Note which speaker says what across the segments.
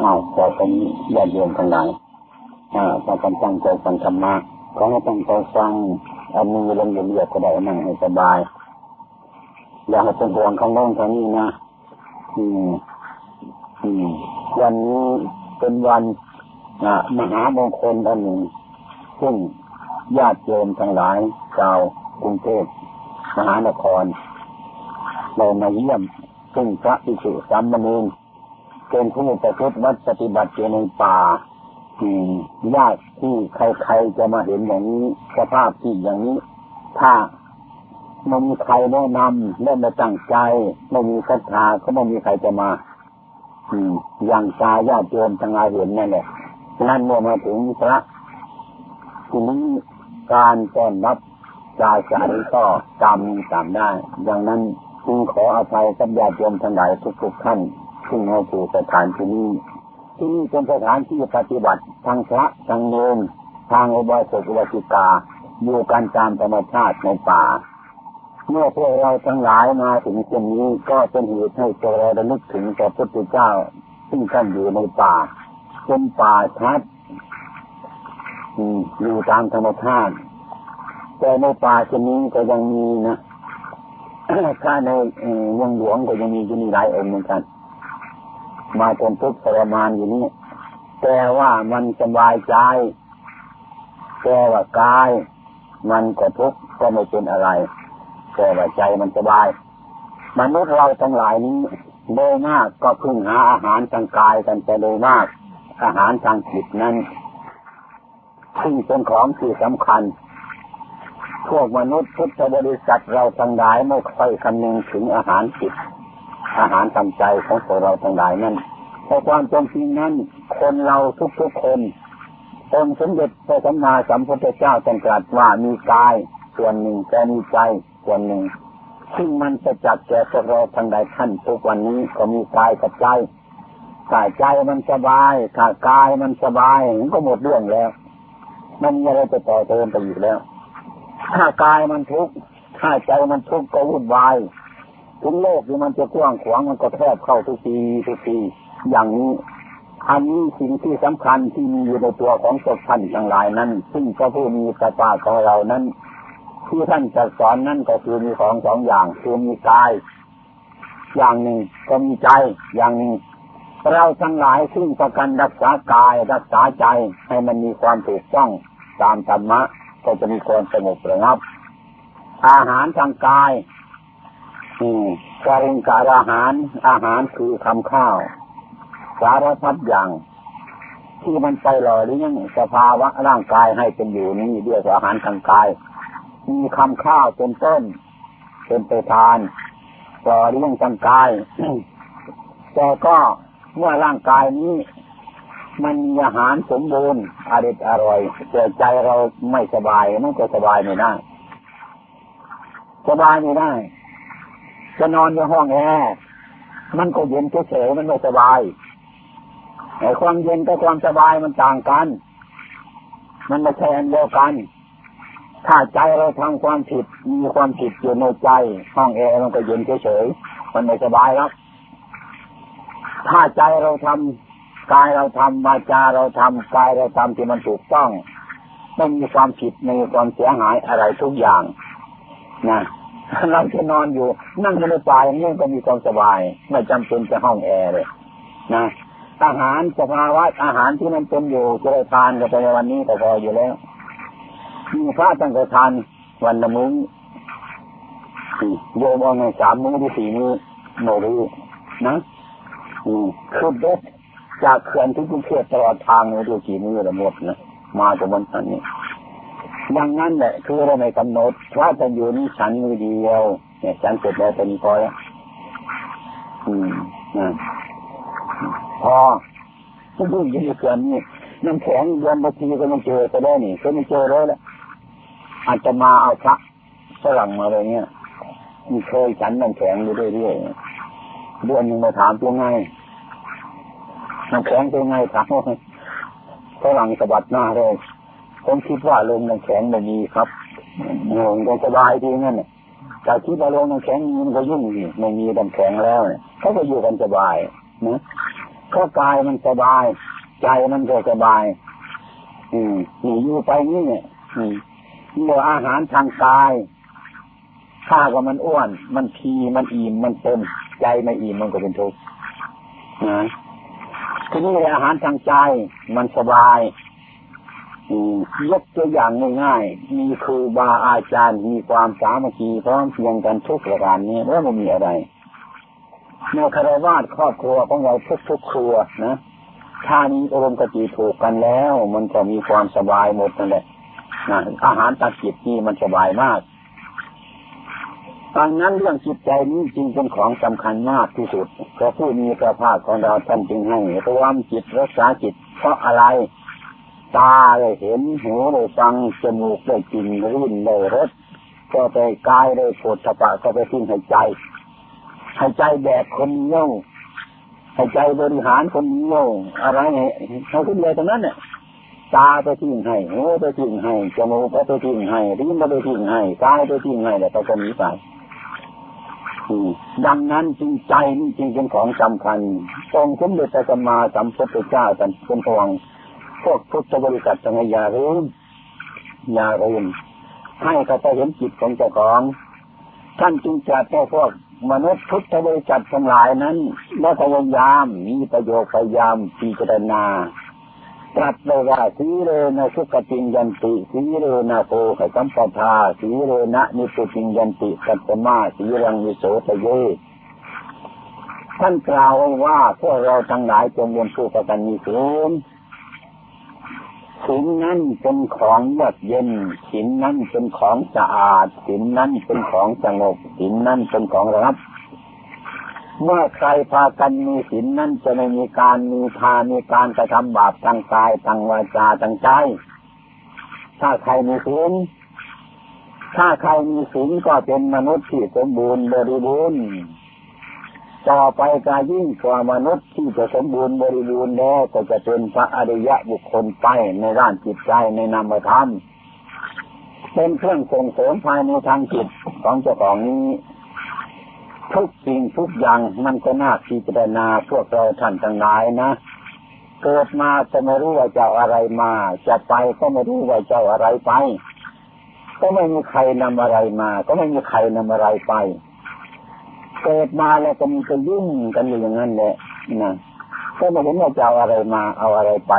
Speaker 1: อ้าวแต่เป็นญาติโยมทั้งหลายอ่าถ้ากันตั้งใจฟังธรรมะขอให้ตั้งใจฟังอันนี้ลงเรียบๆก็ได้นั่งให้สบาย อย่าให้เป็นห่วงข้างน้นข้างนี้นะอืมอืมวันนี้เป็นวันมหามงคลอันหนึ่ง ซึ่งญาติโยมทั้งหลายชาวกรุงเทพมหานครเรามาเยี่ยมซึ่งพระภิกษุสามเณร เป็นผู้ประพฤติวัดปฏิบัติอยู่ในป่าอืมยากที่ใครๆจะมาเห็นอย่างนี้สภาพที่อย่างนี้ ถ้าไม่มีใครแนะนำและมาตั้งใจไม่มีศรัทธาก็ไม่มีใครจะมาอืมอย่างตาญาติโยมทั้งหลายเห็นนั่นแหละนั่นเมื่อมาถึงพระทีนี้การต้อนรับจาสายก็จำจำได้ อย่างนั้นจึงขออภัยกับญาติโยมทั้งหลายทุกๆท่าน ซึ่งมาสู่สถานที่นี้ที่นี่เป็นสถานที่ปฏิบัติทางพระทางเนรทางอุบาสกอุบาสิกาอยู่กันตามธรรมชาติในป่า เมื่อพวกเราทั้งหลายมาถึงเช่นนี้ก็เป็นเหตุให้ตัวเราได้นึกถึงพระพุทธเจ้า ซึ่งท่านอยู่ในป่าเป็นป่าชัดอยู่ตามธรรมชาติแต่ในป่าเช่นนี้ก็ยังมีนะถ้าในเมืองหลวงก็ยังมีอยู่นี่หลายองค์เหมือนกัน มาจนทุกข์ทรมานอยู่นี่แต่ว่ามันสบายใจแต่ว่ากาย มันก็ทุกข์ก็ไม่เป็นอะไรแต่ว่าใจมันสบายมนุษย์เราทั้งหลายนี้โดยมากก็พึ่งหาอาหารทางกายกันแต่โดยมาก อาหารทางจิตนั้นซึ่งเป็นของที่สำคัญ พวกมนุษย์พุทธบริษัทเราทั้งหลายไม่ค่อยคำนึงถึงอาหารจิต อาหารทำใจของพวกเราทั้งหลายนั้นแต่ความจริงนั้น คนเราทุกๆคนองค์สมเด็จพระสัมมาสัมพุทธเจ้าตรัสว่ามีกายส่วนหนึ่งแต่มีใจส่วนหนึ่ง ซึ่งมันจะจัดแก่พวกเราทั้งหลายท่านทุกวันนี้ก็มีกายกับใจถ้าใจมันสบายถ้ากายมันสบายมันก็หมดเรื่องแล้ว มันมีอะไรจะต่อเติมไปอีกแล้ว ถ้ากายมันทุกข์ถ้าใจมันทุกข์ก็วุ่นวาย ถึงโลกที่มันจะกว้างขวางมันก็แทบเข้าทุกทีทุกทีอย่างนี้อันนี้สิ่งที่สำคัญที่มีอยู่ในตัวของศพท่านทั้งหลายนั้น ซึ่งพระผู้มีพระภาคของเรานั้นที่ท่านจะสอนนั่นก็คือมีของสองอย่างคือมีกาย อย่างหนึ่งก็มีใจอย่างหนึ่งเราทั้งหลายซึ่งประกันรักษากายรักษาใจให้มันมีความถูกต้องตามธรรมะ ก็จะมีความสงบระงับ อาหารทางกาย การิงการอาหาร อาหารคือคำข้าว สารพัดอย่าง ที่มันไปหล่อเลี้ยงสภาวะร่างกายให้เป็นอยู่นี้เรียกว่าอาหารทางกาย มีคำข้าวเป็นต้น เป็นไปทานหล่อเลี้ยงทางกาย แต่ก็เมื่อร่างกายนี้ มันมีอาหารสมบูรณ์อร่อยอร่อยแต่ใจเราไม่สบายมันก็สบายไม่ได้สบายไม่ได้ จะนอนในห้องแอร์มันก็เย็นเฉยๆมันไม่สบายไอ้ความเย็นกับความสบายมันต่างกัน มันไม่ใช่อันเดียวกัน ถ้าใจเราทำความผิด มีความผิดอยู่ในใจ ห้องแอร์มันก็เย็นเฉยๆมันไม่สบายหรอกถ้าใจเราทำกายเราทำวาจาเราทำกายเราทำที่มันถูกต้อง ไม่มีความผิดไม่มีความเสียหายอะไรทุกอย่าง นะ เราจะนอนอยู่ นั่งในป่าอย่างนี้ก็มีความสบาย ไม่จำเป็นจะห้องแอร์เลยนะอาหารสภาวะอาหารที่มันเป็นอยู่จะได้ทานกันไปในวันนี้ก็พออยู่แล้วมีพระตั้งแต่ทานวันละมื้อโยมเอาไงสามมื้อที่สี่มื้อโนรู้นะคือเด็ดจากเขื่อนที่กรุงเทพตลอดทางเลยดูกี่มื้อละหมดนะมาจนวันนี้ อย่างนั้นแหละคือเราไม่กำหนดว่าจะอยู่นี่ฉันมือเดียว เนี่ยฉันเสร็จแล้วเป็นพอแล้วอืมนะพอทุกทีอยู่ในเขื่อนนี่น้ำแข็งเดือนบางทีก็ไม่เจอก็ได้นี่ก็ไม่เจอแล้วแหละอาจจะมาเอาพระฝรั่งมาอะไรเงี้ยมีเคยฉันน้ำแข็งอยู่เรื่อยๆเดือนหนึ่งมาถามตัวไงน้ำแข็งตัวไงถามว่าฝรั่งสะบัดหน้าเลย ผมคิดว่าลงน้ำแข็งไม่มีครับงงก็สบายดีงั้นแต่คิดว่าลงน้ำแข็งมีมันก็ยุ่งไม่มีน้ำแข็งแล้วเนี่ยเขาก็อยู่กันสบายนะก็กายมันสบาย ใจมันก็สบาย อืมนี่อยู่ไปนี่เนี่ยอืมเมื่ออาหารทางกายข้าก็มันอ้วน มันพีมันอิ่มมันเต็มใจไม่อิ่มมันก็เป็นทุกข์นะทีนี้อาหารทางใจมันสบาย ยกตัวอย่างง่ายๆ มีครูบาอาจารย์ มีความสามัคคีพร้อมเพียงกันทุกประการนี้แล้วมันมีอะไรในคารวาสครอบครัวของเราทุกๆครัวนะถ้านี้อารมณ์กติถูกกันแล้ว มันก็มีความสบายหมดนั่นแหละนะอาหารตาจิตนี่มันสบายมากดังนั้นเรื่องจิตใจนี้จริงเป็นของสำคัญมากที่สุดพระผู้มีพระภาคของเราท่านจึงให้ระวมจิตรักษาจิตเพราะอะไร ตาได้เห็นหูได้ฟังจมูกได้กลิ่นริ้นได้รสก็ไปกายได้ปวดสะปะก็ไปทิ้งหายใจหายใจแบกคนเงี้ยวหายใจบริหารคนเงี้ยวอะไรเขาขึ้นเลยตรงนั้นเนี่ยตาไปทิ้งให้หูไปทิ้งให้จมูกไปทิ้งให้ลิ้นไปทิ้งให้กายไปทิ้งให้แล้วก็จะหนีไปดังนั้นจริงใจนี่จริงเป็นของสำคัญองค์สมเด็จพระสัมมาสัมพุทธเจ้าท่านเป็นพวัง พวกพุทธบริษัทจะไงย่าลืมอย่าลืมให้เขาไปเห็นจิตของเจ้าของท่านจึงจัดให้พวกมนุษย์พุทธบริษัททั้งหลายนั้นได้พยายามมีประโยชน์พยายามพิจารณาตรัสเลยว่าสีเรนะสุขติยันติสีเรนะโพขสัมปทาสีเรนะนิสุติยันติสัตตมาสีรังวิโสตเยท่านกล่าวว่าพวกเราทั้งหลายจงวนผู้ประกันมีสูง ศีลนั้นเป็นของเยือกเย็นศีลนั้นเป็นของสะอาดศีลนั้นเป็นของสงบศีลนั้นเป็นของรับ เมื่อใครพากันมีศีลนั้นจะไม่มีการมีทามีการกระทำบาปทางกายทางวาจาทางใจ ถ้าใครมีศีลถ้าใครมีศีลก็เป็นมนุษย์ที่สมบูรณ์บริบูรณ์ ต่อไปการยิ่งกว่ามนุษย์ที่จะสมบูรณ์บริบูรณ์แล้วก็จะเป็นพระอริยะบุคคลไปในด้านจิตใจในนามธรรมเป็นเครื่องส่งเสริมภายในทางจิตของเจ้าของนี้ ทุกสิ่งทุกอย่างมันก็น่าพิจารณาพวกเราท่านทั้งหลายนะ เกิดมาจะไม่รู้ว่าจะอะไรมา จะไปก็ไม่รู้ว่าจะอะไรไป ก็ไม่มีใครนำอะไรมา ก็ไม่มีใครนำอะไรไป เกิดมาแล้วก็มีก็ยุ่งกันอยู่อย่างนั้นแหละนะก็ไม่เห็นว่าจะเอาอะไรมาเอาอะไรไป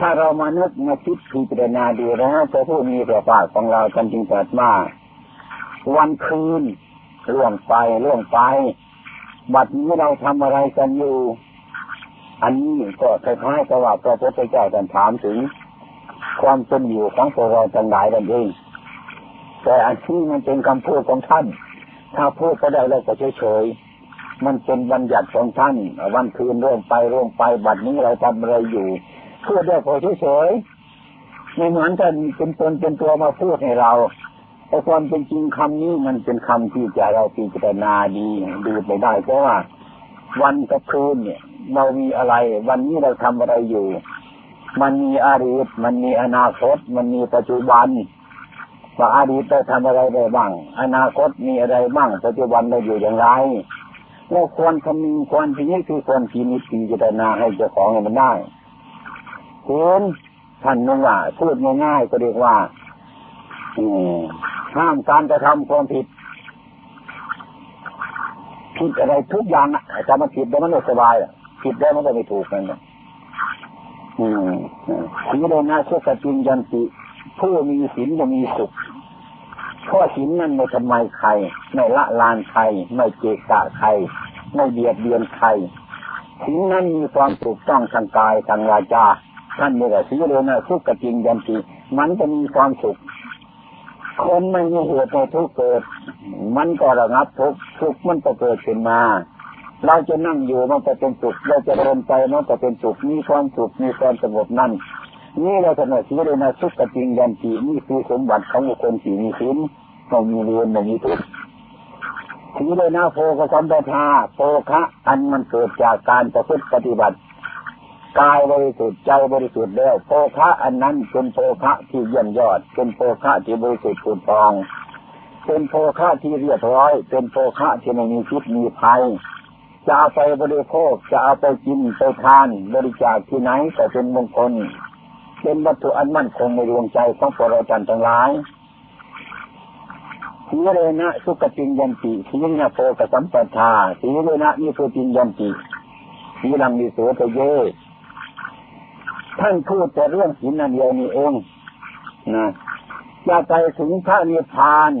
Speaker 1: ถ้าเรามานึกมาคิดพิจารณาดูนะพระผู้มีพระภาคของเราท่านจึงตรัสว่าวันคืนล่วงไปล่วงไป บัดนี้เราทำอะไรกันอยู่ อันนี้ก็คล้ายๆกับว่าพระพุทธเจ้าท่านถามถึง ความเป็นอยู่ของพวกเราทั้งหลายนั่นเองแต่อันที่มันเป็นคำพูดของท่าน ถ้าพูดก็ได้แล้วก็เฉยๆมันเป็นบัญญัติของท่านวันคืนร่วงไปร่วงไปบัดนี้เราทำอะไรอยู่พูดได้พอเฉยๆไม่เหมือนกันเป็นตนเป็นตัวมาพูดให้เราแต่ความเป็นจริงคำนี้มันเป็นคำที่จะเราพิจารณาดีดูไปได้ เพราะว่าวันกับคืนเนี่ย เรามีอะไร วันนี้เราทำอะไรอยู่ มันมีอดีตมันมีอนาคต มันมีปัจจุบัน ว่าอดีตได้ทำอะไรได้บ้าง อนาคตมีอะไรบ้าง ปัจจุบันเราอยู่อย่างไรเราควรคำนึงควรพิจิตรคือควรพินิจพิจารณาให้เจ้าของมันได้คุณท่านนึกว่าพูดง่ายๆก็เรียกว่าห้ามการกระทำความผิดผิดอะไรทุกอย่างอะถ้ามันผิดแล้วมันไม่สบายผิดแล้วมันก็ไม่ถูกกันอืมทีนี้เลยนะเชื่อจริงยันติ ผู้มีศีลจะมีสุขเพราะศีลนั้นไม่ทำไมใคร ไม่ละลานใคร ไม่เกะกะใคร ไม่เบียดเบียนใครศีลนั้นมีความถูกต้องทางกายทางวาจาท่านเมื่อศีลเลยนะทุกกระจิงยันตีมันจะมีความสุข คนไม่มีเหตุในทุกเกิด มันก็ระงับทุกทุกมันก็เกิดขึ้นมา เราจะนั่งอยู่มันก็เป็นสุขเราจะเดินไปมันก็เป็นสุขมีความสุขมีความสงบนั่น นี่เราจะมาสีเลยนะสุขจริงยันตีนี่คือสมบัติของบุคคลสี่มีศีลไม่มีเรียนไม่มีทุกสีเลยนะโพกสัมปทาโพคะอันมันเกิดจากการประพฤติปฏิบัติกายบริสุทธิ์ใจบริสุทธิ์แล้วโพคะอันนั้นเป็นโพคะที่เยี่ยมยอด เป็นโพคะที่บริสุทธิ์ผุดฟอง เป็นโพคะที่เรียบร้อย เป็นโพคะที่ไม่มีพิษมีภัยจะเอาไปบริโภคจะเอาไปกินไปทาน บริจาคที่ไหนก็เป็นมงคล เป็นวัตถุอันมั่นคงในดวงใจของพวกเราจันทั้งหลายสีเรนะสุกติยันติสีนะโพกสัมปทาสีเรนะนี่คือติยันติสีลังมีโสตเยท่านพูดแต่เรื่องศีลนั่นเดียวนี่เองนะจะไปถึงพระนิพพาน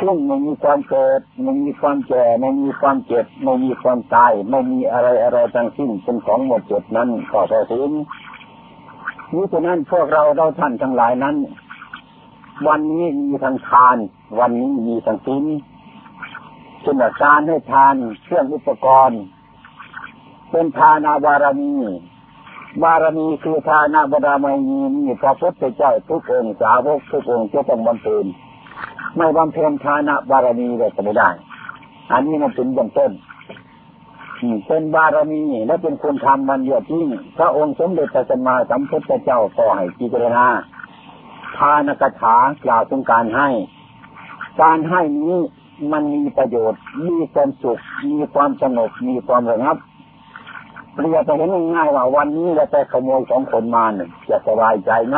Speaker 1: ซึ่งไม่มีความเกิดไม่มีความแก่ไม่มีความเจ็บไม่มีความตาย ไม่มีอะไรอะไรทั้งสิ้นเป็นของหมดจดนั้นก็พอถึง นี้ฉะนั้นพวกเราเราท่านทั้งหลายนั้น วันนี้มีทั้งทาน วันนี้มีทั้งศีลเช่นการให้ทานเครื่องอุปกรณ์เป็นทานาบารมีบารมีคือทานาบารมีนี่พระพุทธเจ้าทุกองค์สาวกทุกองค์จะต้องบำเพ็ญไม่บำเพ็ญทานาบารมีเลยจะไม่ได้ อันนี้มันเป็นเบื้องต้น เป็นบารมีและเป็นคนทำมันเยอะที่พระองค์สมเด็จพระสัมมาสัมพุทธเจ้าขอให้พิจารณาทานกถากล่าวถึงการให้ การให้นี้มันมีประโยชน์ มีความสุข มีความสงบ มีความระงับเรียกไปเห็นง่ายว่าวันนี้เราไปขโมยของคนมาหนึ่งจะสบายใจไหม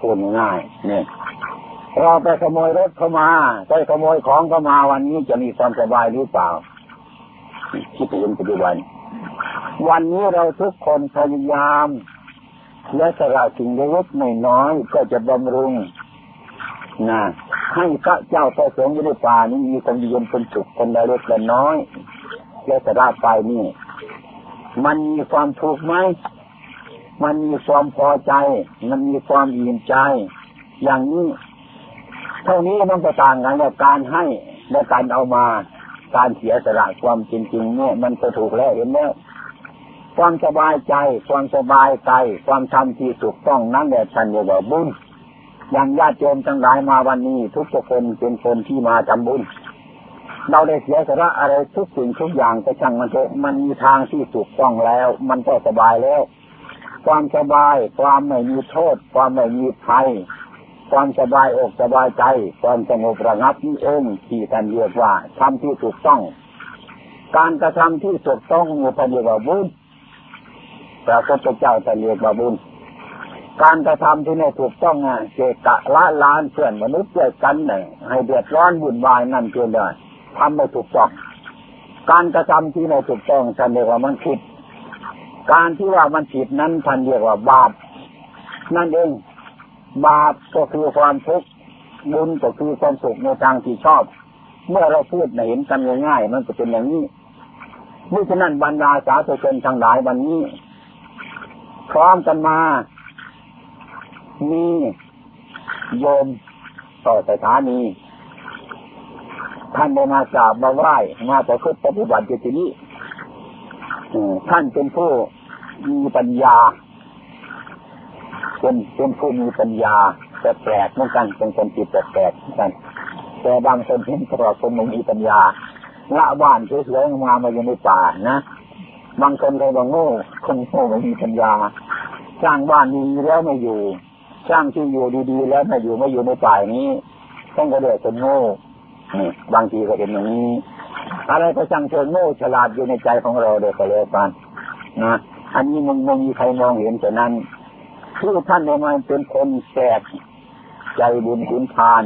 Speaker 1: พูดง่ายเนี่ยเราไปขโมยรถเข้ามา ไปขโมยของเข้ามาวันนี้จะมีความสบายหรือเปล่า คิดถึงปัจจุบัน วันนี้เราทุกคนพยายาม และสละสิ่งเล็กไม่น้อยก็จะบำรุงนะให้พระเจ้าประสงค์อยู่ในป่านี้มีความเย็นเป็นสุขคนใดเล็กและน้อย และสละไปนี่ มันมีความทุกไหมมันมีความพอใจ มันมีความอิ่มใจ อย่างนี้ เท่านี้มันก็ต่างกันกับการให้และการเอามา การเสียสละความจริงๆเนี่ยมันก็ถูกแล้วเห็นแล้วความสบายใจ ความสบายใจ ความทำที่ถูกต้องนั่นแหละฉันเรียกว่าบุญอย่างญาติโยมทั้งหลายมาวันนี้ ทุกคนเป็นคนที่มาทำบุญ เราได้เสียสละอะไรทุกสิ่งทุกอย่างก็ช่างมันเถอะมันมีทางที่ถูกต้องแล้ว มันก็สบายแล้ว ความสบาย ความไม่มีโทษ ความไม่มีภัย ความสบายอกสบายใจ ความสงบระงับนี่เองที่ท่านเรียกว่าทำที่ถูกต้อง การกระทำที่ถูกต้องมีพระเรียกว่าบุญพระพุทธเจ้าท่านเรียกว่าบุญ การกระทำที่ไม่ถูกต้องอะเกกะละลานเพื่อนมนุษย์ด้วยกันเนี่ยให้เดือดร้อนบุญวายนั่นเพียงได้ทำไม่ถูกต้อง การกระทำที่ไม่ถูกต้องท่านเรียกว่ามันผิด การที่ว่ามันผิดนั้นท่านเรียกว่าบาปนั่นเอง บาปก็คือความทุกข์บุญก็คือความสุขในทางที่ชอบ เมื่อเราพูดเห็นกันง่ายๆมันจะเป็นอย่างนี้เมื่ฉะนั้นบรรดาสาธุชนทั้งหลายวันนี้ พร้อมกันมามีโยมต่อสถานีท่านได้มากราบมาไหว้มาประพฤติปฏิบัติอยู่ที่นี้ท่านเป็นผู้มีปัญญา เป็นเป็นผู้มีปัญญาแปลกเหมือนกันเป็นคนจิตแปลกเหมือนกันแต่บางคนเห็นตลอดคนไม่มีปัญญาละบ้านสวยๆมามาอยู่ในป่านะบางคนเคยบอกโง่คนโง่ไม่มีปัญญาสร้างบ้านมีแล้วไม่อยู่ สร้างที่อยู่ดีๆ แล้วไม่อยู่ไม่อยู่ในป่านี้ต้องกระเดือกคนโง่บางทีก็เป็นอย่างนี้ อะไรก็ช่างเชิงโง่ฉลาดอยู่ในใจของเราเดียวก็เลยกันนะอันนี้มันไม่มีใครมองเห็นฉะนั้น คือท่านเนี่ยมันเป็นคนแสกใจบุญขุนทาน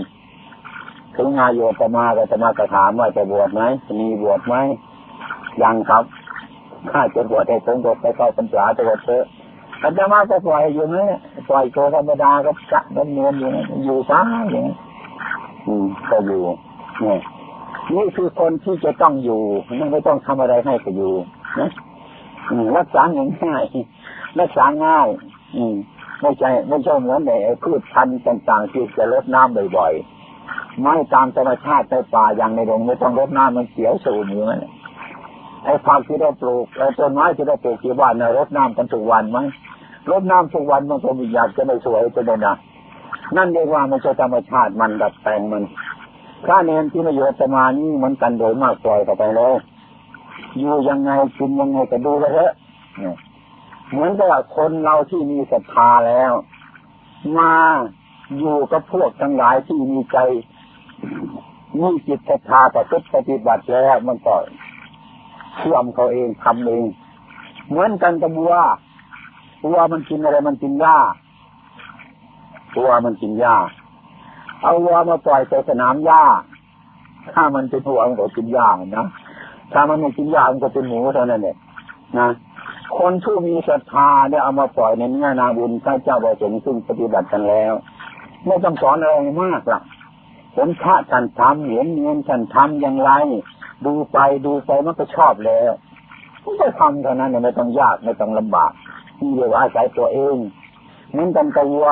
Speaker 1: ถึงงายโยตมาก็จะมากระถามว่าจะบวชไหมมีบวชไหมยังครับข้าจะบวชให้ผมบวชไปเข้าปัญจาจะบวชเถอะอาจารย์มาก็ปล่อยอยู่ไหมปล่อยโกธรรมดาก็กะดำเนินอยู่อยู่ซ้าอย่างนี้ก็อยู่นี่นี่คือคนที่จะต้องอยู่ไม่ต้องทำอะไรให้ก็อยู่นะรักษาง่ายรักษาง่าย อืม ไม่ใช่ไม่ใช่เหมือนในพืชพันธุ์ต่างๆที่จะลดน้ำบ่อยๆไม่ตามธรรมชาติในป่าอย่างในดงไม่ต้องรดน้ำมันเสียวสูงอยู่นั่นไอ้ผักที่เราปลูกไอ้ต้นไม้ที่เราปลูกที่บ้านนะรดน้ำกันทุกวันไหมรดน้ำทุกวันมันก็มีอยากจะไม่สวยจะได้นะนั่นเรียกว่ามันจะธรรมชาติมันดัดแปลงมันพระเนนที่มาอยู่สมานี้มือนกันโดยมากปล่อยต่อไปเลยอยู่ยังไงกินยังไงก็ดูไปเถอะ เหมือนกับคนเราที่มีศรัทธาแล้ว มาอยู่กับพวกทั้งหลายที่มีใจมีจิตศรัทธาต่อทุกปฏิบัติแล้วมันก็เชื่อมเขาเองทำเอง เหมือนกันกับวัววัวมันกินอะไรมันกินหญ้าวัวมันกินหญ้าเอาวัวมาปล่อยไปสนามหญ้า ถ้ามันเป็นวัวมันก็กินหญ้านะถ้ามันไม่กินหญ้ามันก็เป็นหมูเท่านั้นเองนะ คนผู้มีศรัทธาเนี่ยเอามาปล่อยในเนื้อนาบุญพระเจ้าประสงค์ซึ่งปฏิบัติกันแล้ว ไม่ต้องสอนอะไรมากละเห็นพระท่านทำเห็นเนียนท่านทำอย่างไร ดูไปดูไปมันก็ชอบแล้วก็ทำเท่านั้นไม่ต้องยากไม่ต้องลำบากนี่เรียวอาศัยตัวเองเหมือนกันกับวัว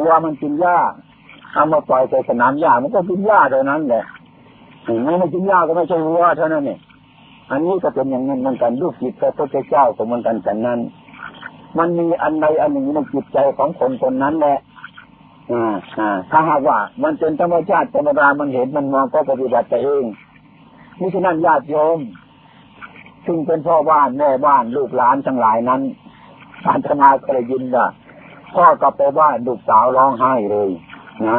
Speaker 1: วัวมันกินหญ้าเอามาปล่อยใส่สนามหญ้ามันก็กินหญ้าเท่านั้นแหละไม่ไม่กินหญ้าก็ไม่ใช่วัวเท่านั้นเนี่ย อันนี้ก็เป็นอย่างนั้นเหมือนกันลูกจิตพระพุทธเจ้าก็เหมือนกันกันนั้น มันมีอันใดอันหนึ่งในจิตใจของคนคนนั้นแหละอ่าอ่าถ้าหากว่ามันเป็นธรรมชาติธรรมดามันเห็นมันมองก็ปฏิบัติเองนี่ฉะนั้นญาติโยมซึ่งเป็นพ่อบ้านแม่บ้านลูกหลานทั้งหลายนั้นอาตมาเคยยินว่าพ่อกลับไปบ้านลูกสาวร้องไห้เลยนะ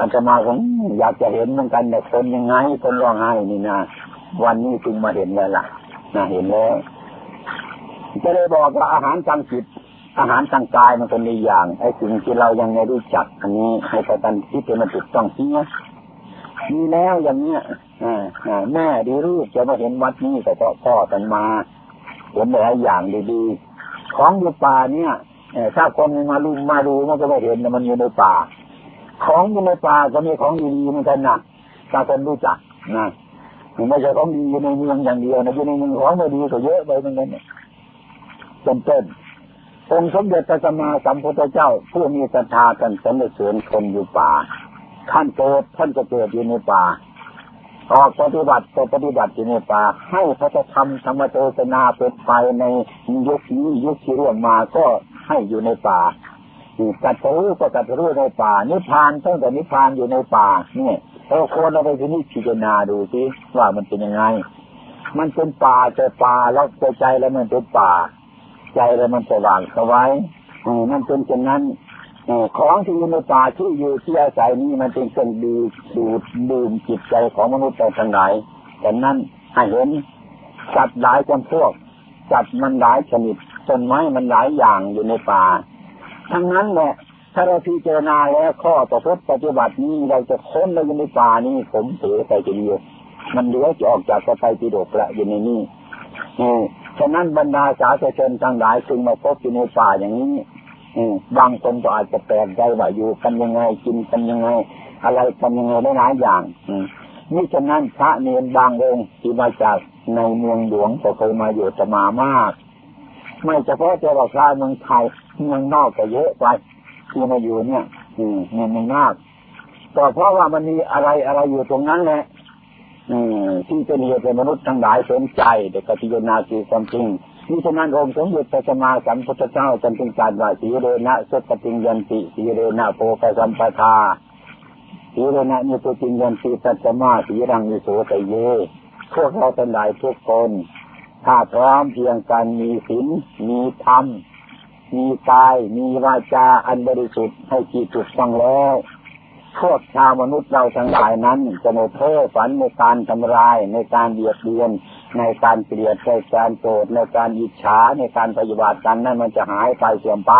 Speaker 1: อาตมาผมอยากจะเห็นเหมือนกันแต่คนยังไงคนร้องไห้นี่นะ วันนี้จึงมาเห็นแล้วล่ะนะเห็นแล้วจะเลยบอกว่าอาหารทางจิตอาหารทางกายมันเป็นในอย่างไอ้สิ่งที่เรายังไม่รู้จัก อันนี้ให้ประกันที่เป็นมันถูกต้องเสียมีแล้วอย่างเนี้ยแม่ดีรู้จะมาเห็นวัดนี้แต่พ่อพ่อกันมาเห็นหลายอย่างดีๆของอยู่ป่าเนี่ยถ้าคนมาลุมมาดูมันก็ไม่เห็นมันอยู่ในป่า ของอยู่ในป่าก็มีของดีๆเหมือนกันนะถ้าคนรู้จักนะ ไม่ใช่ของดีอยู่ในเมืองอย่างเดียวนะอยู่ในเมืองของไม่ดีก็เยอะไปเหมือนกันเนี่ยเป็นต้นองค์สมเด็จพระสัมมาสัมพุทธเจ้า ผู้มีศรัทธากันสรรเสริญคนอยู่ป่า ท่านเกิดท่านจะเกิดอยู่ในป่า ออกปฏิบัติก็ปฏิบัติอยู่ในป่า ให้พระธรรมธรรมเทศนาเป็นไปในยุคนี้ยุคที่ร่วงมาก็ให้อยู่ในป่ากัดรู้ก็กัดรู้ในป่า นิพพานตั้งแต่นิพพานอยู่ในป่าเนี่ย เราควรเอาไปที่นี่พิจารณาดูสิว่ามันเป็นยังไง มันเป็นป่าแต่ป่าแล้วใจแล้วมันเป็นป่า ใจแล้วมันสว่างสวายนั่นเป็นเช่นนั้นของที่อยู่ในป่าที่อยู่ที่อาศัยนี้มันเป็นเครื่องดูดูดดื่มจิตใจของมนุษย์ทั้งหลายแต่นั้นให้เห็นสัตว์หลายจำพวกสัตว์มันหลายชนิดต้นไม้มันหลายอย่างอยู่ในป่า ทั้งนั้นแหละ ถ้าเราพิจารณาแล้วข้อประพฤติปฏิบัตินี้เราจะค้นเราอยู่ในป่านี้ผมเสียไปเดียวมันเหลือจะออกจากกระไปปิดกละอยู่ในนี้ฉะนั้นบรรดาสาธุชนทั้งหลายจึงมาพบอยู่ในป่าอย่างนี้บางคนก็อาจจะแปลกใจว่าอยู่กันยังไงกินกันยังไง อะไรกันยังไงได้หลายอย่างนี่ฉะนั้นพระเนรบางองค์ที่มาจากในเมืองหลวงก็เคยมาอยู่จะมามาก ไม่เฉพาะแต่ว่าพระเมืองไทยเมืองนอกก็เยอะไป ที่มาอยู่เนี่ยอืมเมืองนอกก็เพราะว่ามันมีอะไรอะไรอยู่ตรงนั้นแหละอืมที่เป็นเหตุเป็นมนุษย์ทั้งหลายสนใจเด็กพิจารณาคือความจริงนี่ฉะนั้นองค์สมเด็จพระสัมมาสัมพุทธเจ้าจำเป็นการว่าสีเรนะสุปฏิยันติสีเรนะโพกสัมปทาสีเรนะนิตุจิยันติสัจมาสีรังนิโสตเยพวกเราทั้งหลายทุกคน ถ้าพร้อมเพียงกันมีศีลมีธรรม มีกาย มีวาจาอันบริสุทธิ์ให้จิตถูกต้องแล้วพวกชาวมนุษย์เราทั้งหลายนั้นจะโมเพ้อฝันในการทำลายในการเบียดเบียน ในการเกลียดในการโกรธในการอิจฉาในการปฏิบัติกันนั้นมันจะหายไปเสื่อมไป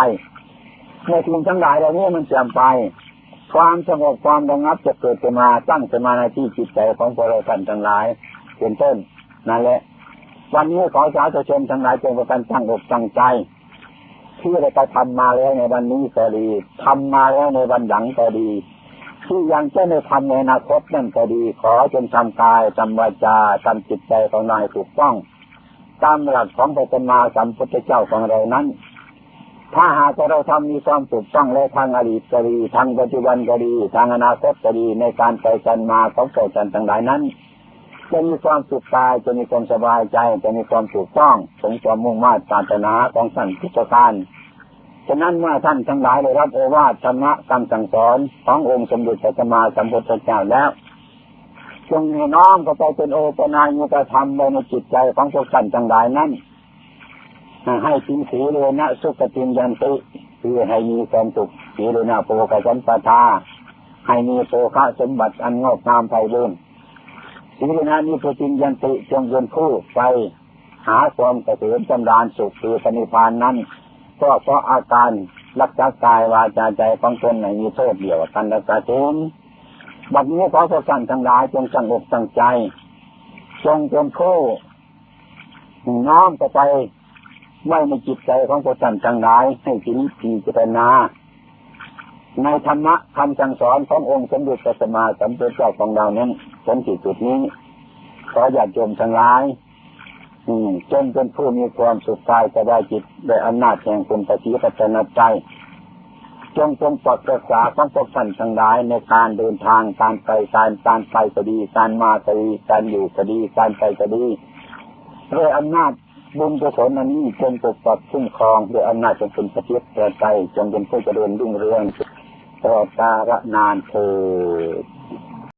Speaker 1: ในสิ่งทั้งหลายเหล่านี้มันเสื่อมไป ความสงบความระงับจะเกิดขึ้นมาตั้งขึ้นมาในที่จิตใจของพวกเราท่านทั้งหลายเป็นต้นนั่นแหละ วันนี้ขอสาธุชนทั้งหลายจงประกันตั้งอกตั้งใจ ที่เราไปทำมาแล้วในวันนี้ก็ดีทำมาแล้วในวันหลังก็ดี ที่ยังจะไม่ทำในอนาคตนั่นก็ดี ขอจงทำกายทำวาจาทำจิตใจของนายถูกต้องตามหลักของพระสัมมาสัมพุทธเจ้าของเรานั้น ถ้าหากเราทำมีความถูกต้องและทางอดีตก็ดีทางปัจจุบันก็ดี ทางอนาคตก็ดีในการไปกันมาของเกิดกันต่างหลายนั้น จะมีความสุขกายจะมีความสบายใจ จะมีความถูกต้องสงความมุ่งมา่ปรารถนาของสันทุกการฉะนั้นเมื่อท่านทั้งหลายได้รับโอวาทธรรมะคำสั่งสอนขององค์สมเด็จพระสัมมาสัมพุทธเจ้าแล้วจงน้อมก็ไปเป็นโอปนายมุตธรรมไปในจิตใจของพวกท่านทั้งหลายนั้นให้สีสีเลยนะสุขติยันติคือให้มีความสุขสีเลยนะโปกสันปทาให้มีโภคะสมบัติอันงอกงามไพบูร ณ์สิ่งนั้นนี้พระจิงยันติจงเป็นผู้ไปหาความเกษมจำดานสุขคือปณิพานนั้นก็เพราะอาการรักษากายวาจาใจของตนไหนมีโทษเดียวกันรักษาเช่นบัดนี้ขอพระสันทั้งหลายจงสงบตั้งใจ จงเป็นผู้น้อมไปไม่ในจิตใจของพระสันทั้งหลายให้ถึงพิจารณา ในธรรมะคำสั่งสอนขององค์สมเด็จพระสัมมาสัมพุทธเจ้าของเรานั้นจนจุดนี้ขออย่าจมทั้งหลายจนเป็นผู้มีความสุขกายจะได้จิตโดยอำนาจแห่งคุณปฏิปัจนใจจงจงปลดรักษาของพวกท่านทั้งหลายในการเดินทางการไปการการไปก็ดี การมาก็ดีการอยู่ก็ดี การไปก็ดีด้วยอำนาจบุญกุศลอันนี้จงปกปักคุ้มครองด้วยอำนาจจงเป็นปฏิปัจใจจงเป็นผู้เจริญรุ่งเรือง ออตาระนานโพ